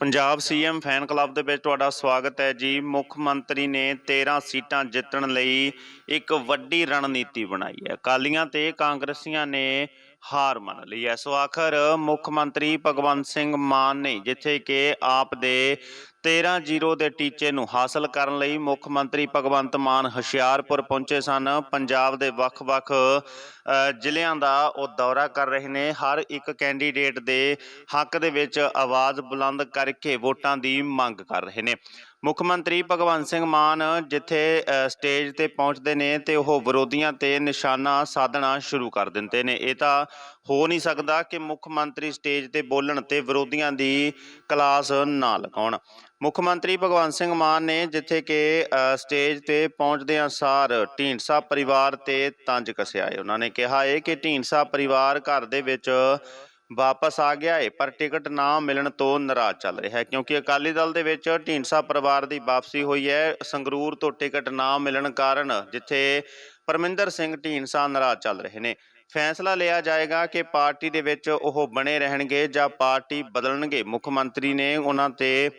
Punjab CM fan club ਦੇ ਵਿੱਚ ਤੁਹਾਡਾ ਸਵਾਗਤ ਹੈ ਜੀ। ਮੁੱਖ ਮੰਤਰੀ ਨੇ 13 ਸੀਟਾਂ ਜਿੱਤਣ ਲਈ ਇੱਕ ਵੱਡੀ ਰਣਨੀਤੀ ਬਣਾਈ ਹੈ। ਅਕਾਲੀਆਂ ਤੇ ਕਾਂਗਰਸੀਆਂ ਨੇ ਹਾਰ ਮੰਨ ਲਈ ਹੈ। ਸੋ ਆਖਰ ਮੁੱਖ ਮੰਤਰੀ ਭਗਵੰਤ ਸਿੰਘ ਮਾਨ ਨੇ ਜਿੱਥੇ ਕਿ ਆਪ ਦੇ 13-0 ਦੇ ਟੀਚੇ ਨੂੰ ਹਾਸਲ ਕਰਨ ਲਈ ਮੁੱਖ ਮੰਤਰੀ ਭਗਵੰਤ ਮਾਨ ਹੁਸ਼ਿਆਰਪੁਰ ਪਹੁੰਚੇ ਸਨ। ਪੰਜਾਬ ਦੇ ਵੱਖ-ਵੱਖ ਜ਼ਿਲ੍ਹਿਆਂ ਦਾ ਉਹ ਦੌਰਾ ਕਰ ਰਹੇ ਨੇ। ਹਰ ਇੱਕ ਕੈਂਡੀਡੇਟ ਦੇ ਹੱਕ ਦੇ ਵਿੱਚ ਆਵਾਜ਼ ਬੁਲੰਦ ਕਰਕੇ ਵੋਟਾਂ ਦੀ ਮੰਗ ਕਰ ਰਹੇ ਨੇ। ਮੁੱਖ ਮੰਤਰੀ ਭਗਵੰਤ ਸਿੰਘ ਮਾਨ ਜਿੱਥੇ ਸਟੇਜ ਤੇ ਪਹੁੰਚਦੇ ਨੇ ਤੇ ਉਹ ਵਿਰੋਧੀਆਂ ਤੇ ਨਿਸ਼ਾਨਾ ਸਾਧਣਾ ਸ਼ੁਰੂ ਕਰ ਦਿੰਦੇ ਨੇ। ਇਹ ਤਾਂ ਹੋ ਨਹੀਂ ਸਕਦਾ ਕਿ ਮੁੱਖ ਮੰਤਰੀ ਸਟੇਜ ਤੇ ਬੋਲਣ ਤੇ ਵਿਰੋਧੀਆਂ ਦੀ ਕਲਾਸ ਨਾ ਲਗਾਉਣ। ਮੁੱਖ ਮੰਤਰੀ ਭਗਵੰਤ ਸਿੰਘ ਮਾਨ ਨੇ ਜਿੱਥੇ ਕਿ ਸਟੇਜ ਤੇ ਪਹੁੰਚਦੇ ਸਾਰ ਢੀਂਡਸਾ ਪਰਿਵਾਰ ਤੇ ਤੰਜ ਕੱਸਿਆ ਹੈ ਉਹਨਾਂ ਨੇ ਕਿਹਾ ਹੈ ਕਿ ਢੀਂਡਸਾ ਪਰਿਵਾਰ ਘਰ ਦੇ ਵਿੱਚ ਵਾਪਸ ਆ ਗਿਆ ਹੈ ਪਰ ਟਿਕਟ ਨਾ ਮਿਲਣ ਤੋਂ ਨਾਰਾਜ਼ ਚੱਲ ਰਿਹਾ ਹੈ, ਕਿਉਂਕਿ ਅਕਾਲੀ ਦਲ ਦੇ ਵਿੱਚ ਢੀਂਡਸਾ ਪਰਿਵਾਰ ਦੀ ਵਾਪਸੀ ਹੋਈ ਹੈ। ਸੰਗਰੂਰ ਤੋਂ ਟਿਕਟ ਨਾ ਮਿਲਣ ਕਾਰਨ ਜਿੱਥੇ ਪਰਮਿੰਦਰ ਸਿੰਘ ਢੀਂਡਸਾ ਨਾਰਾਜ਼ ਚੱਲ ਰਹੇ ਨੇ। ਫੈਸਲਾ ਲਿਆ ਜਾਏਗਾ ਕਿ ਪਾਰਟੀ ਦੇ ਵਿੱਚ ਉਹ ਬਣੇ ਰਹਿਣਗੇ ਜਾਂ ਪਾਰਟੀ ਬਦਲਣਗੇ। ਮੁੱਖ ਮੰਤਰੀ ਨੇ ਉਹਨਾਂ ਤੇ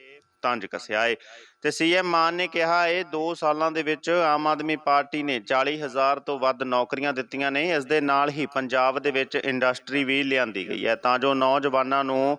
ਤੰਜ ਕੱਸਿਆ ਹੈ ਤੇ ਸੀਐਮ ਮਾਨ ਨੇ ਕਿਹਾ ਹੈ 2 ਸਾਲਾਂ ਦੇ ਵਿੱਚ ਆਮ ਆਦਮੀ ਪਾਰਟੀ ਨੇ 40000 ਤੋਂ ਵੱਧ ਨੌਕਰੀਆਂ ਦਿੱਤੀਆਂ ਨੇ, ਇਸ ਦੇ ਨਾਲ ਹੀ ਪੰਜਾਬ ਦੇ ਵਿੱਚ ਇੰਡਸਟਰੀ ਵੀ ਲਿਆਂਦੀ ਗਈ ਹੈ, ਤਾਂ ਜੋ ਨੌਜਵਾਨਾਂ ਨੂੰ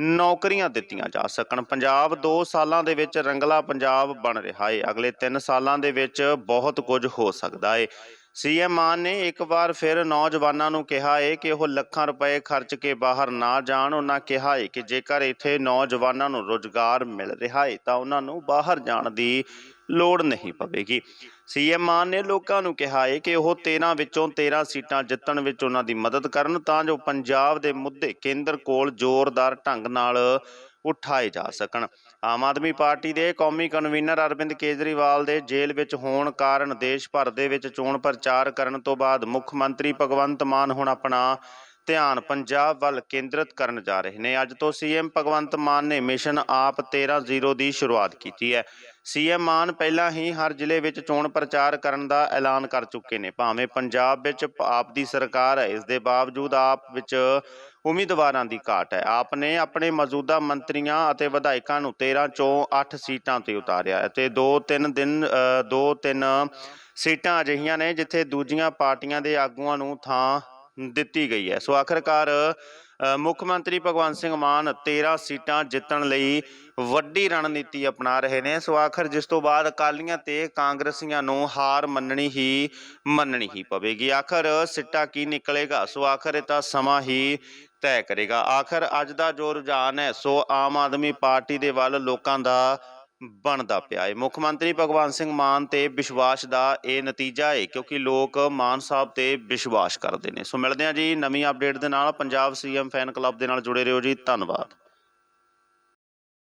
ਨੌਕਰੀਆਂ ਦਿੱਤੀਆਂ ਜਾ ਸਕਣ। ਪੰਜਾਬ 2 ਸਾਲਾਂ ਦੇ ਵਿੱਚ ਰੰਗਲਾ ਪੰਜਾਬ ਬਣ ਰਿਹਾ ਏ, ਅਗਲੇ 3 ਸਾਲਾਂ ਦੇ ਵਿੱਚ ਬਹੁਤ ਕੁਝ ਹੋ ਸਕਦਾ ਏ। ਸੀਐਮ ਮਾਨ ਨੇ ਇੱਕ ਵਾਰ ਫਿਰ ਨੌਜਵਾਨਾਂ ਨੂੰ ਕਿਹਾ ਹੈ ਕਿ ਉਹ ਲੱਖਾਂ ਰੁਪਏ ਖਰਚ ਕੇ ਬਾਹਰ ਨਾ ਜਾਣ। ਉਹਨਾਂ ਕਿਹਾ ਹੈ ਕਿ ਜੇਕਰ ਇੱਥੇ ਨੌਜਵਾਨਾਂ ਨੂੰ ਰੋਜ਼ਗਾਰ ਮਿਲ ਰਿਹਾ ਹੈ ਤਾਂ ਉਹਨਾਂ ਨੂੰ ਬਾਹਰ ਜਾਣ ਦੀ ਲੋੜ ਨਹੀਂ ਪਵੇਗੀ। ਸੀਐਮ ਮਾਨ ਨੇ ਲੋਕਾਂ ਨੂੰ ਕਿਹਾ ਹੈ ਕਿ ਉਹ 13 ਵਿੱਚੋਂ 13 ਸੀਟਾਂ ਜਿੱਤਣ ਵਿੱਚ ਉਹਨਾਂ ਦੀ ਮਦਦ ਕਰਨ ਤਾਂ ਜੋ ਪੰਜਾਬ ਦੇ ਮੁੱਦੇ ਕੇਂਦਰ ਕੋਲ ਜ਼ੋਰਦਾਰ ਢੰਗ ਨਾਲ ਉਠਾਏ ਜਾ ਸਕਣ। ਆਮ ਆਦਮੀ ਪਾਰਟੀ ਦੇ ਕੌਮੀ ਕਨਵੀਨਰ ਅਰਵਿੰਦ ਕੇਜਰੀਵਾਲ ਦੇ ਜੇਲ੍ਹ ਵਿੱਚ ਹੋਣ ਕਾਰਨ ਦੇਸ਼ ਭਰ ਦੇ ਵਿੱਚ ਚੋਣ ਪ੍ਰਚਾਰ ਕਰਨ ਤੋਂ ਬਾਅਦ ਮੁੱਖ ਮੰਤਰੀ ਭਗਵੰਤ ਮਾਨ ਹੁਣ ਆਪਣਾ ਧਿਆਨ ਪੰਜਾਬ ਵੱਲ ਕੇਂਦਰਿਤ ਕਰਨ ਜਾ ਰਹੇ ਨੇ। ਅੱਜ ਤੋਂ ਸੀਐਮ ਭਗਵੰਤ ਮਾਨ ਨੇ ਮਿਸ਼ਨ ਆਪ 13-0 ਦੀ ਸ਼ੁਰੂਆਤ ਕੀਤੀ ਹੈ। ਸੀਐਮ ਮਾਨ ਪਹਿਲਾਂ ਹੀ ਹਰ ਜ਼ਿਲ੍ਹੇ ਵਿੱਚ ਚੋਣ ਪ੍ਰਚਾਰ ਕਰਨ ਦਾ ਐਲਾਨ ਕਰ ਚੁੱਕੇ ਨੇ। ਭਾਵੇਂ ਪੰਜਾਬ ਵਿੱਚ ਆਪ ਦੀ ਸਰਕਾਰ ਹੈ, ਇਸ ਦੇ ਬਾਵਜੂਦ ਆਪ ਵਿੱਚ ਉਮੀਦਵਾਰਾਂ ਦੀ ਘਾਟ ਹੈ। ਆਪ ਨੇ ਆਪਣੇ ਮੌਜੂਦਾ ਮੰਤਰੀਆਂ ਅਤੇ ਵਿਧਾਇਕਾਂ ਨੂੰ 13 ਚੋਂ 8 ਸੀਟਾਂ ਤੇ ਉਤਾਰਿਆ ਹੈ ਤੇ 2-3 ਦਿਨ 2-3 ਸੀਟਾਂ ਅਜਿਹੀਆਂ ਨੇ ਜਿੱਥੇ ਦੂਜੀਆਂ ਪਾਰਟੀਆਂ ਦੇ ਆਗੂਆਂ ਨੂੰ ਥਾਂ ਦਿੱਤੀ ਗਈ ਹੈ। ਸੋ ਆਖਰਕਾਰ ਮੁੱਖ ਮੰਤਰੀ ਭਗਵੰਤ ਸਿੰਘ ਮਾਨ 13 ਸੀਟਾਂ ਜਿੱਤਣ ਲਈ ਵੱਡੀ ਰਣਨੀਤੀ ਅਪਣਾ ਰਹੇ ਨੇ। ਸੋ ਆਖਰ ਜਿਸ ਤੋਂ ਬਾਅਦ ਅਕਾਲੀਆਂ ਤੇ ਕਾਂਗਰਸੀਆਂ ਨੂੰ ਹਾਰ ਮੰਨਣੀ ਹੀ ਮੰਨਣੀ ਹੀ ਪਵੇਗੀ। ਆਖਰ ਸਿੱਟਾ ਕੀ ਨਿਕਲੇਗਾ? ਸੋ ਆਖਰ ਇਹ ਤਾਂ ਸਮਾਂ ਹੀ ਤੈਅ ਕਰੇਗਾ। ਆਖਰ ਅੱਜ ਦਾ ਜੋ ਰੁਝਾਨ ਹੈ, ਸੋ ਆਮ ਆਦਮੀ ਪਾਰਟੀ ਦੇ ਵੱਲ ਲੋਕਾਂ ਦਾ ਬਣਦਾ ਪਿਆ ਹੈ ਮੁੱਖ ਮੰਤਰੀ ਭਗਵੰਤ ਸਿੰਘ ਮਾਨ ਤੇ ਵਿਸ਼ਵਾਸ ਦਾ ਇਹ ਨਤੀਜਾ ਹੈ ਕਿਉਂਕਿ ਲੋਕ ਮਾਨ ਸਾਹਿਬ ਤੇ ਵਿਸ਼ਵਾਸ ਕਰਦੇ ਨੇ। ਸੋ ਮਿਲਦੇ ਹਾਂ ਜੀ ਨਵੀਂ ਅਪਡੇਟ ਦੇ ਨਾਲ। ਪੰਜਾਬ ਸੀਐਮ ਫੈਨ ਕਲੱਬ ਦੇ ਨਾਲ ਜੁੜੇ ਰਹੋ ਜੀ। ਧੰਨਵਾਦ।